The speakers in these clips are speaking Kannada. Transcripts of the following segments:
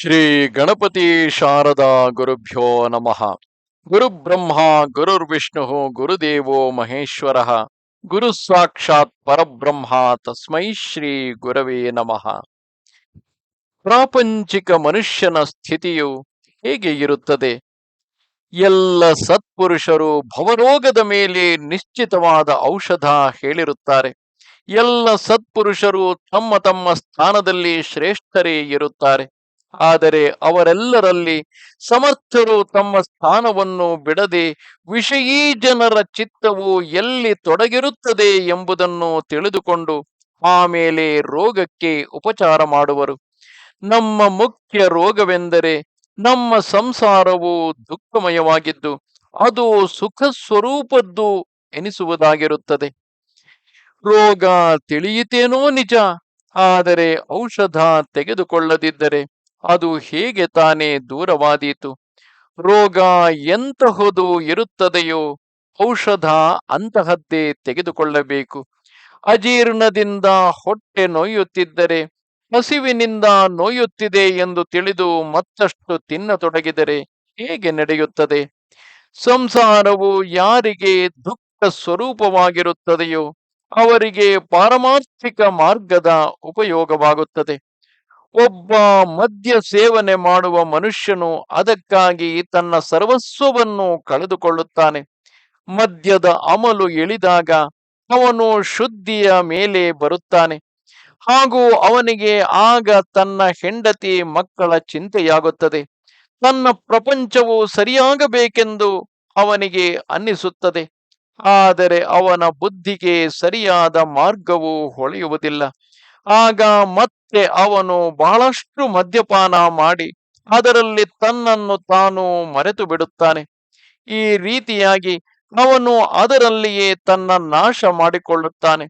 ಶ್ರೀ ಗಣಪತಿ ಶಾರದಾ ಗುರುಭ್ಯೋ ನಮಃ. ಗುರುಬ್ರಹ್ಮ ಗುರುರ್ವಿಷ್ಣು ಗುರುದೇವೋ ಮಹೇಶ್ವರ, ಗುರು ಸಾಕ್ಷಾತ್ ಪರಬ್ರಹ್ಮ ತಸ್ಮೈ ಶ್ರೀ ಗುರವೇ ನಮಃ. ಪ್ರಾಪಂಚಿಕ ಮನುಷ್ಯನ ಸ್ಥಿತಿಯು ಹೇಗೆ ಇರುತ್ತದೆ? ಎಲ್ಲ ಸತ್ಪುರುಷರು ಭವರೋಗದ ಮೇಲೆ ನಿಶ್ಚಿತವಾದ ಔಷಧ ಹೇಳಿರುತ್ತಾರೆ. ಎಲ್ಲ ಸತ್ಪುರುಷರು ತಮ್ಮ ತಮ್ಮ ಸ್ಥಾನದಲ್ಲಿ ಶ್ರೇಷ್ಠರೇ ಇರುತ್ತಾರೆ. ಆದರೆ ಅವರೆಲ್ಲರಲ್ಲಿ ಸಮರ್ಥರು ತಮ್ಮ ಸ್ಥಾನವನ್ನು ಬಿಡದೆ ವಿಷಯೀ ಜನರ ಚಿತ್ತವು ಎಲ್ಲಿ ತೊಡಗಿರುತ್ತದೆ ಎಂಬುದನ್ನು ತಿಳಿದುಕೊಂಡು ಆಮೇಲೆ ರೋಗಕ್ಕೆ ಉಪಚಾರ ಮಾಡುವರು. ನಮ್ಮ ಮುಖ್ಯ ರೋಗವೆಂದರೆ ನಮ್ಮ ಸಂಸಾರವು ದುಃಖಮಯವಾಗಿದ್ದು ಅದು ಸುಖ ಸ್ವರೂಪದ್ದು ಎನಿಸುವುದಾಗಿರುತ್ತದೆ. ರೋಗ ತಿಳಿಯಿತೇನೋ ನಿಜ, ಆದರೆ ಔಷಧ ತೆಗೆದುಕೊಳ್ಳದಿದ್ದರೆ ಅದು ಹೇಗೆ ತಾನೇ ದೂರವಾದೀತು? ರೋಗ ಎಂತಹುದು ಇರುತ್ತದೆಯೋ ಔಷಧ ಅಂತಹದ್ದೇ ತೆಗೆದುಕೊಳ್ಳಬೇಕು. ಅಜೀರ್ಣದಿಂದ ಹೊಟ್ಟೆ ನೋಯುತ್ತಿದ್ದರೆ ಹಸಿವಿನಿಂದ ನೋಯುತ್ತಿದೆ ಎಂದು ತಿಳಿದು ಮತ್ತಷ್ಟು ತಿನ್ನತೊಡಗಿದರೆ ಹೇಗೆ ನಡೆಯುತ್ತದೆ? ಸಂಸಾರವು ಯಾರಿಗೆ ದುಃಖ ಸ್ವರೂಪವಾಗಿರುತ್ತದೆಯೋ ಅವರಿಗೆ ಪಾರಮಾರ್ಥಿಕ ಮಾರ್ಗದ ಉಪಯೋಗವಾಗುತ್ತದೆ. ಒಬ್ಬ ಮದ್ಯ ಸೇವನೆ ಮಾಡುವ ಮನುಷ್ಯನು ಅದಕ್ಕಾಗಿ ತನ್ನ ಸರ್ವಸ್ವವನ್ನು ಕಳೆದುಕೊಳ್ಳುತ್ತಾನೆ. ಮದ್ಯದ ಅಮಲು ಇಳಿದಾಗ ಅವನು ಶುದ್ಧಿಯ ಮೇಲೆ ಬರುತ್ತಾನೆ. ಹಾಗೂ ಅವನಿಗೆ ಆಗ ತನ್ನ ಹೆಂಡತಿ ಮಕ್ಕಳ ಚಿಂತೆಯಾಗುತ್ತದೆ. ತನ್ನ ಪ್ರಪಂಚವು ಸರಿಯಾಗಬೇಕೆಂದು ಅವನಿಗೆ ಅನ್ನಿಸುತ್ತದೆ. ಆದರೆ ಅವನ ಬುದ್ಧಿಗೆ ಸರಿಯಾದ ಮಾರ್ಗವು ಹೊಳೆಯುವುದಿಲ್ಲ. ಆಗ ಮತ್ತೆ ಅವನು ಬಹಳಷ್ಟು ಮದ್ಯಪಾನ ಮಾಡಿ ಅದರಲ್ಲಿ ತನ್ನನ್ನು ತಾನು ಮರೆತು ಬಿಡುತ್ತಾನೆ. ಈ ರೀತಿಯಾಗಿ ಅವನು ಅದರಲ್ಲಿಯೇ ತನ್ನ ನಾಶ ಮಾಡಿಕೊಳ್ಳುತ್ತಾನೆ.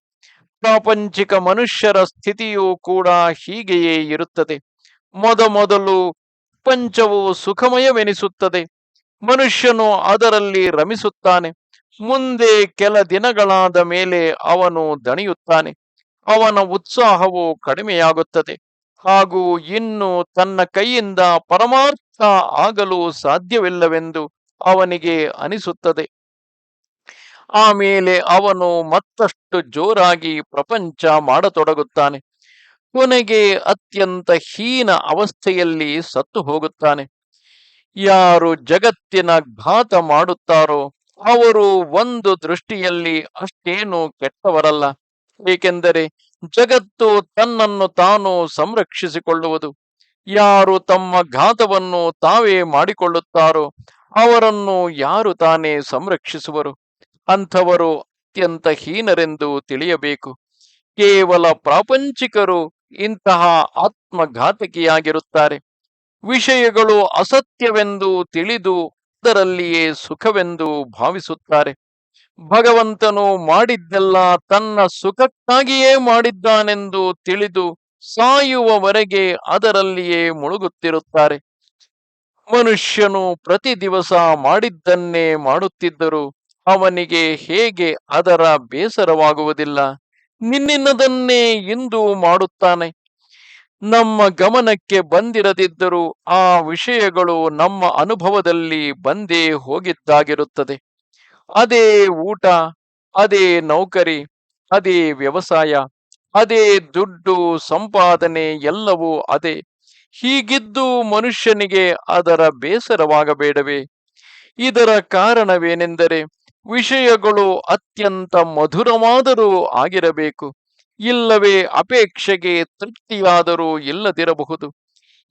ಪ್ರಾಪಂಚಿಕ ಮನುಷ್ಯರ ಸ್ಥಿತಿಯೂ ಕೂಡ ಹೀಗೆಯೇ ಇರುತ್ತದೆ. ಮೊದಮೊದಲು ಪಂಚವು ಸುಖಮಯವೆನಿಸುತ್ತದೆ. ಮನುಷ್ಯನು ಅದರಲ್ಲಿ ರಮಿಸುತ್ತಾನೆ. ಮುಂದೆ ಕೆಲ ದಿನಗಳಾದ ಮೇಲೆ ಅವನು ದಣಿಯುತ್ತಾನೆ. ಅವನ ಉತ್ಸಾಹವು ಕಡಿಮೆಯಾಗುತ್ತದೆ ಹಾಗೂ ಇನ್ನು ತನ್ನ ಕೈಯಿಂದ ಪರಮಾರ್ಥ ಆಗಲು ಸಾಧ್ಯವಿಲ್ಲವೆಂದು ಅವನಿಗೆ ಅನಿಸುತ್ತದೆ. ಆಮೇಲೆ ಅವನು ಮತ್ತಷ್ಟು ಜೋರಾಗಿ ಪ್ರಪಂಚ ಮಾಡತೊಡಗುತ್ತಾನೆ. ಕೊನೆಗೆ ಅತ್ಯಂತ ಹೀನ ಅವಸ್ಥೆಯಲ್ಲಿ ಸತ್ತು ಹೋಗುತ್ತಾನೆ. ಯಾರು ಜಗತ್ತಿನ ಘಾತ ಮಾಡುತ್ತಾರೋ ಅವರು ಒಂದು ದೃಷ್ಟಿಯಲ್ಲಿ ಅಷ್ಟೇನು ಕೆಟ್ಟವರಲ್ಲ. ಏಕೆಂದರೆ ಜಗತ್ತು ತನ್ನನ್ನು ತಾನು ಸಂರಕ್ಷಿಸಿಕೊಳ್ಳುವುದು. ಯಾರು ತಮ್ಮ ಘಾತವನ್ನು ತಾವೇ ಮಾಡಿಕೊಳ್ಳುತ್ತಾರೋ ಅವರನ್ನು ಯಾರು ತಾನೇ ಸಂರಕ್ಷಿಸುವರು? ಅಂಥವರು ಅತ್ಯಂತ ಹೀನರೆಂದು ತಿಳಿಯಬೇಕು. ಕೇವಲ ಪ್ರಾಪಂಚಿಕರು ಇಂತಹ ಆತ್ಮಘಾತಕಿಯಾಗಿರುತ್ತಾರೆ. ವಿಷಯಗಳು ಅಸತ್ಯವೆಂದು ತಿಳಿದು ಅದರಲ್ಲಿಯೇ ಸುಖವೆಂದು ಭಾವಿಸುತ್ತಾರೆ. ಭಗವಂತನು ಮಾಡಿದ್ದೆಲ್ಲ ತನ್ನ ಸುಖಕ್ಕಾಗಿಯೇ ಮಾಡಿದ್ದಾನೆಂದು ತಿಳಿದು ಸಾಯುವವರೆಗೆ ಅದರಲ್ಲಿಯೇ ಮುಳುಗುತ್ತಿರುತ್ತಾರೆ. ಮನುಷ್ಯನು ಪ್ರತಿ ದಿವಸ ಮಾಡಿದ್ದನ್ನೇ ಮಾಡುತ್ತಿದ್ದರು ಅವನಿಗೆ ಹೇಗೆ ಅದರ ಬೇಸರವಾಗುವುದಿಲ್ಲ. ನಿನ್ನಿನದನ್ನೇ ಇಂದು ಮಾಡುತ್ತಾನೆ. ನಮ್ಮ ಗಮನಕ್ಕೆ ಬಂದಿರದಿದ್ದರೂ ಆ ವಿಷಯಗಳು ನಮ್ಮ ಅನುಭವದಲ್ಲಿ ಬಂದೇ ಹೋಗಿದ್ದಾಗಿರುತ್ತದೆ. ಅದೇ ಊಟ, ಅದೇ ನೌಕರಿ, ಅದೇ ವ್ಯವಸಾಯ, ಅದೇ ದುಡ್ಡು ಸಂಪಾದನೆ ಎಲ್ಲವೂ ಅದೇ. ಹೀಗಿದ್ದು ಮನುಷ್ಯನಿಗೆ ಅದರ ಬೇಸರವಾಗಬೇಡವೇ? ಇದರ ಕಾರಣವೇನೆಂದರೆ ವಿಷಯಗಳು ಅತ್ಯಂತ ಮಧುರವಾದರೂ ಆಗಿರಬೇಕು. ಇಲ್ಲವೇ ಅಪೇಕ್ಷೆಗೆ ತೃಪ್ತಿಯಾದರೂ ಇಲ್ಲದಿರಬಹುದು.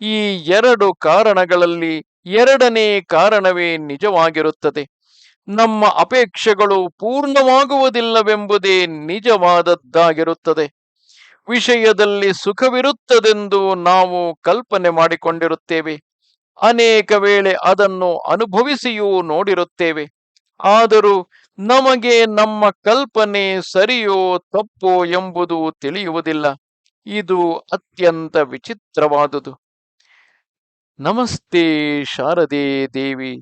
ಈ ಎರಡು ಕಾರಣಗಳಲ್ಲಿ ಎರಡನೇ ಕಾರಣವೇ ನಿಜವಾಗಿರುತ್ತದೆ. ನಮ್ಮ ಅಪೇಕ್ಷೆಗಳು ಪೂರ್ಣವಾಗುವುದಿಲ್ಲವೆಂಬುದೇ ನಿಜವಾದದ್ದಾಗಿರುತ್ತದೆ. ವಿಷಯದಲ್ಲಿ ಸುಖವಿರುತ್ತದೆಂದು ನಾವು ಕಲ್ಪನೆ ಮಾಡಿಕೊಂಡಿರುತ್ತೇವೆ. ಅನೇಕ ವೇಳೆ ಅದನ್ನು ಅನುಭವಿಸಿಯೂ ನೋಡಿರುತ್ತೇವೆ. ಆದರೂ ನಮಗೆ ನಮ್ಮ ಕಲ್ಪನೆ ಸರಿಯೋ ತಪ್ಪೋ ಎಂಬುದು ತಿಳಿಯುವುದಿಲ್ಲ. ಇದು ಅತ್ಯಂತ ವಿಚಿತ್ರವಾದುದು. ನಮಸ್ತೆ ಶಾರದೆ ದೇವಿ.